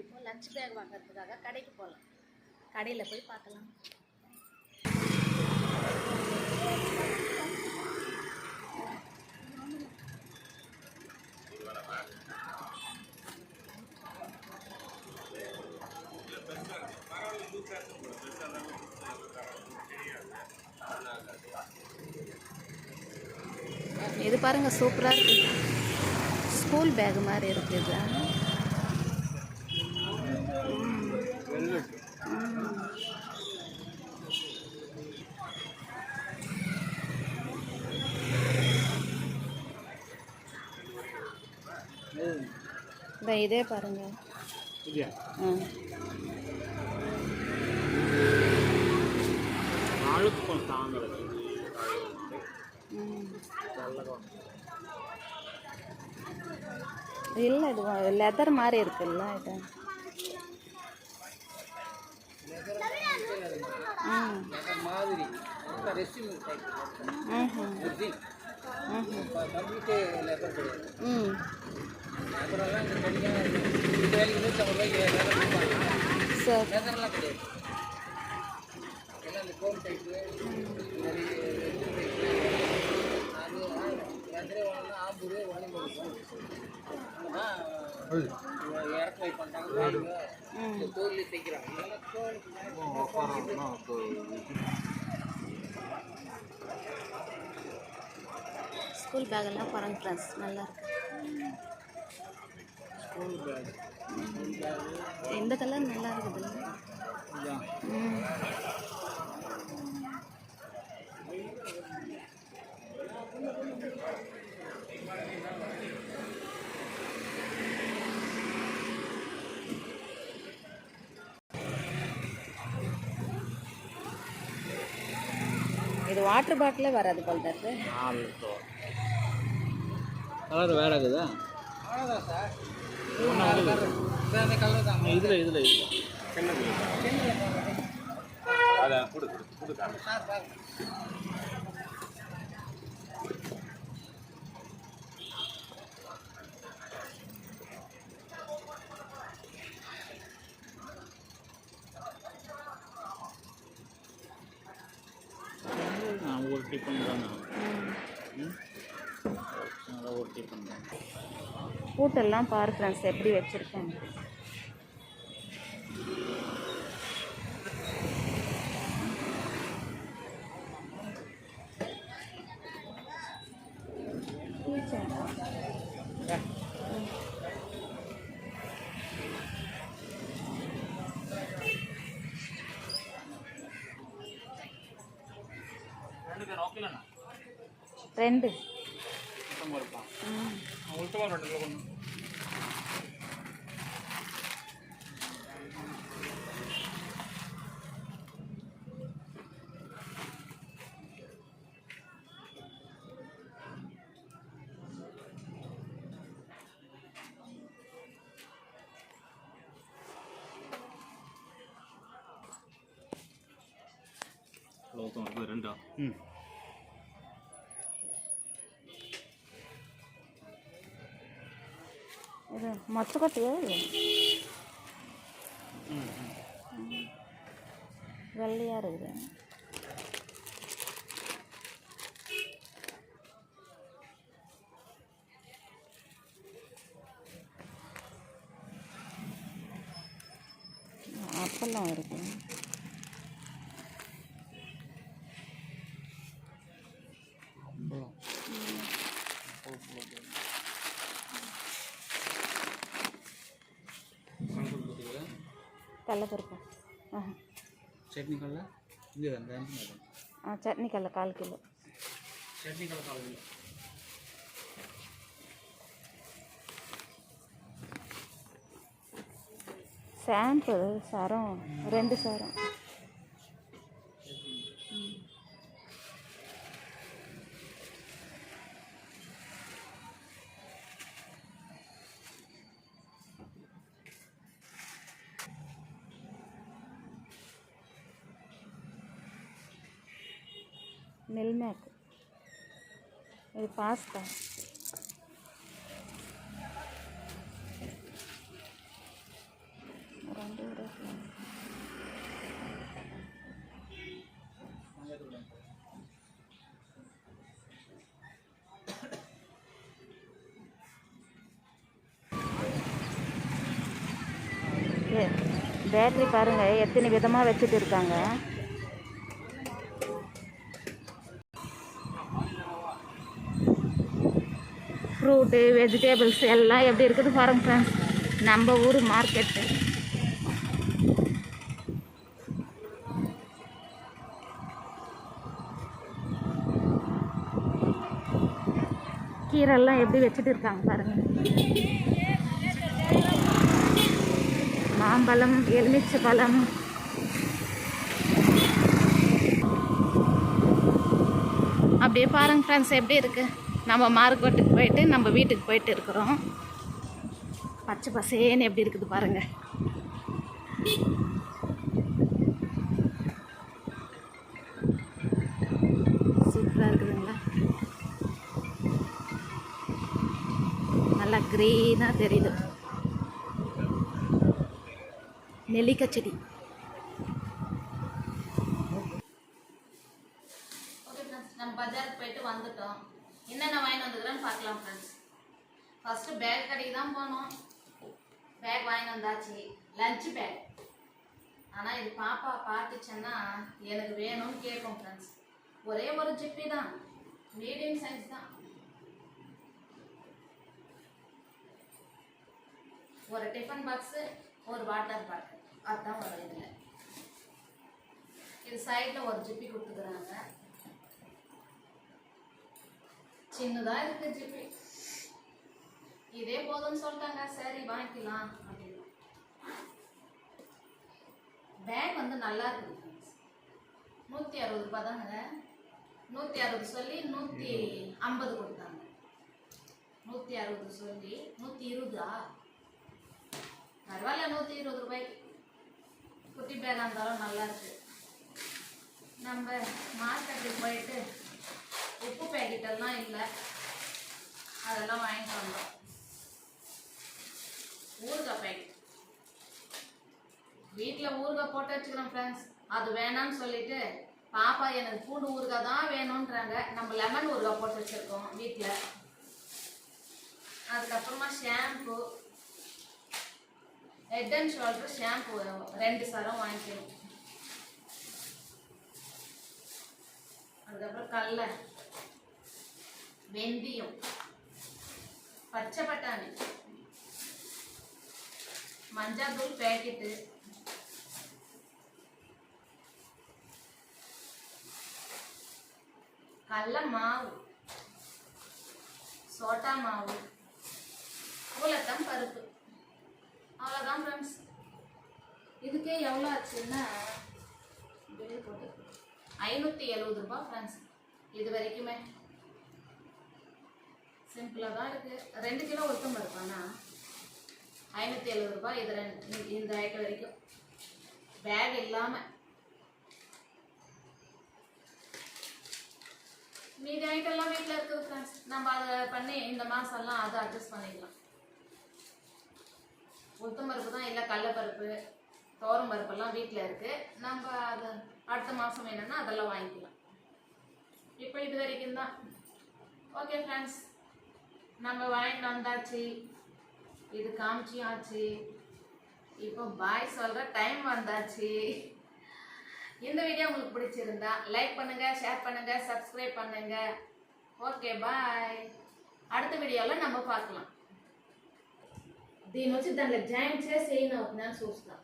இப்போ lunch back வாங்குறதுக்காக கடைக்கு போகலாம் கடையில் போய் பார்க்கலாம். இது பாருங்க சூப்பராக இருக்கு. ஸ்கூல் பேக் மாதிரி இருக்குது இந்த இதே பாருங்க. இல்லையா? ஆ. ம். இல்லை இது லெதர் மாதிரி இருக்குல்ல இது. ம் இப்போ. இப்போ கிடையாது. ம். சரி. லேபர்லாம் எல்லாம் ஸ்கூல் பேக்கெல்லாம் நல்லா இருக்கு. இந்த கலர் நல்லா இருக்குது. இது வாட்டர் பாட்டிலே வராது போல் நாலு கலர் வேற இருக்குதா? அவ்வளோதான் சார். இதில் இதில் இதில். சார் பாருங்க நான் ஒரு டிஃபன் தான் ஒரு டிஃபன் தான். பூட்டெல்லாம் பாரு ஃப்ரெண்ட்ஸ் எப்படி வச்சுருக்காங்க. ரெண்டு பேர் ஓகேலண்ணா ரெண்டு சுத்தமாக இருப்பான் ம் உள்ட்டமாக ரெண்டு கிலோ கொண்டு மொத்த ம் இது கொட்டையா இது? வெள்ளையாக இருக்குது. அப்பெல்லாம் இருக்கு. கடலப்பருப்பு சட்னி கடல இங்கே மேடம் ஆ சட்னி கடல கால் கிலோ சட்னி கடல கால் கிலோ ஷாம்பு சரம் ரெண்டு சரம் நெல் மேக் இது பாஸ்தா. ரெண்டு பேட்ரி பாருங்கள் எத்தனை விதமாக வச்சுட்டு இருக்காங்க? ஃப்ரூட்டு வெஜிடபிள்ஸ் எல்லாம் எப்படி இருக்குது பாருங்க ஃப்ரெண்ட்ஸ் நம்ம ஊர் மார்க்கெட்டு கீரெல்லாம் எப்படி வச்சுட்டு இருக்காங்க பாருங்க. மாம்பழம் எலுமிச்சை பழம். அப்படியே பாருங்க ஃப்ரெண்ட்ஸ் எப்படி இருக்குது நம்ம மார்க்கெட்டுக்கு போயிட்டு நம்ம வீட்டுக்கு போயிட்டு இருக்கிறோம். பச்சை பசேன்னு எப்படி இருக்குது பாருங்கள் சூப்பராக இருக்குதுங்களா? நல்லா க்ரீனாக தெரியுது. நெல்லிக்காய் செடி. நம்ம பஜாருக்கு போயிட்டு வந்துட்டோம். என்னென்ன வாங்கிட்டு வந்துக்கிறேன்னு பார்க்கலாம் ஃப்ரெண்ட்ஸ் ஃபஸ்ட்டு பேக் கடைக்கு தான் போனோம். பேக் வாங்கிட்டு வந்தாச்சு. லஞ்ச் பேக் ஆனால் இது பாப்பா பார்த்துச்சுன்னா எனக்கு வேணும்னு கேட்கும் ஃப்ரெண்ட்ஸ் ஒரே ஒரு ஜிப்பி தான். மீடியம் சைஸ் தான். ஒரு டிஃபன் பாக்ஸு ஒரு வாட்டர் பாட்டில் அதுதான் வரும் இதில். இது சைடில் ஒரு ஜிப்பி கொடுத்துக்கிறாங்க. சின்னதாக இருக்குது ஜிபி. இதே போதும்னு சொல்லிட்டாங்க. சரி வாங்கிக்கலாம் அப்படின்னு. பேக் வந்து நல்லா இருக்குது நூற்றி அறுபது ரூபாய் தாங்க நூற்றி அறுபது சொல்லி நூற்றி ஐம்பது கொடுத்தாங்க. நூற்றி அறுபது சொல்லி நூற்றி இருபதா? பரவாயில்ல நூற்றி இருபது ரூபாய்க்கு குட்டி பேக்காக இருந்தாலும் நல்லா இருக்கு. நம்ம மார்க்கெட்டுக்கு போயிட்டு உப்பு பேக்கெட்டெல்லாம் இல்லை. அதெல்லாம் வாங்கிட்டு வந்தோம். ஊறுகாய் பேக்கெட் வீட்டில் ஊறுகாய் போட்டு வச்சுக்கிறோம் ஃப்ரெண்ட்ஸ் அது வேணாம்னு சொல்லிட்டு பாப்பா எனக்கு பூண்டு ஊறுகாய் தான் வேணுன்றாங்க நம்ம லெமன் ஊறுகாய் போட்டு வச்சுருக்கோம் வீட்டில் அதுக்கப்புறமா shampoo head and shoulder shampoo ரெண்டு சரம் வாங்கிக்கணும் அதுக்கப்புறம் கடலை. வெந்தயம். பச்சை பட்டாணி. மஞ்சாத்தூள் பேக்கெட்டு கடல மாவு. சோட்டா மாவு. உலக்கம் பருப்பு. அவ்வளோதான் ஃப்ரெண்ட்ஸ் இதுக்கே எவ்வளோ ஆச்சுன்னா போட்டு ஐநூற்றி எழுபது ரூபாய் ஃப்ரெண்ட்ஸ் இது வரைக்குமே. சிம்பிளாக தான் இருக்குது ரெண்டு கிலோ உளுத்தம் பருப்பாண்ணா ஐநூற்றி எழுபது ரூபாய். இது ரெண்டு இந்த- ஐட்டம் வரைக்கும். பேக் இல்லாமல் மீதி ஐட்டம்லாம் வீட்டில் இருக்குது ஃப்ரெண்ட்ஸ் நம்ம அதை பண்ணி இந்த மாதம்லாம் அதை அட்ஜஸ்ட் பண்ணிக்கலாம். உளுத்தம் பருப்பு தான். இல்லை கடலப்பருப்பு துவரம் பருப்பெல்லாம் வீட்டில் இருக்குது நம்ம அது அடுத்த மாதம் வேணும்னா அதெல்லாம் வாங்கிக்கலாம். இப்போ இது வரைக்கும் தான். ஓகே ஃப்ரெண்ட்ஸ் நம்ம வாங்கிட்டு வந்தாச்சு இது காமிச்சியாச்சு இப்போ பாய் சொல்கிற டைம் வந்தாச்சு இந்த வீடியோ உங்களுக்கு பிடிச்சிருந்தா லைக் பண்ணுங்க ஷேர் பண்ணுங்க சப்ஸ்கிரைப் பண்ணுங்க ఓకే బాయ్ அடுத்த వీడియోలో நம்ம பார்க்கலாம் దీని వచ్చి దాంట్లో జాయిన్ చేసి ఏం అవుతుందని చూస్తాం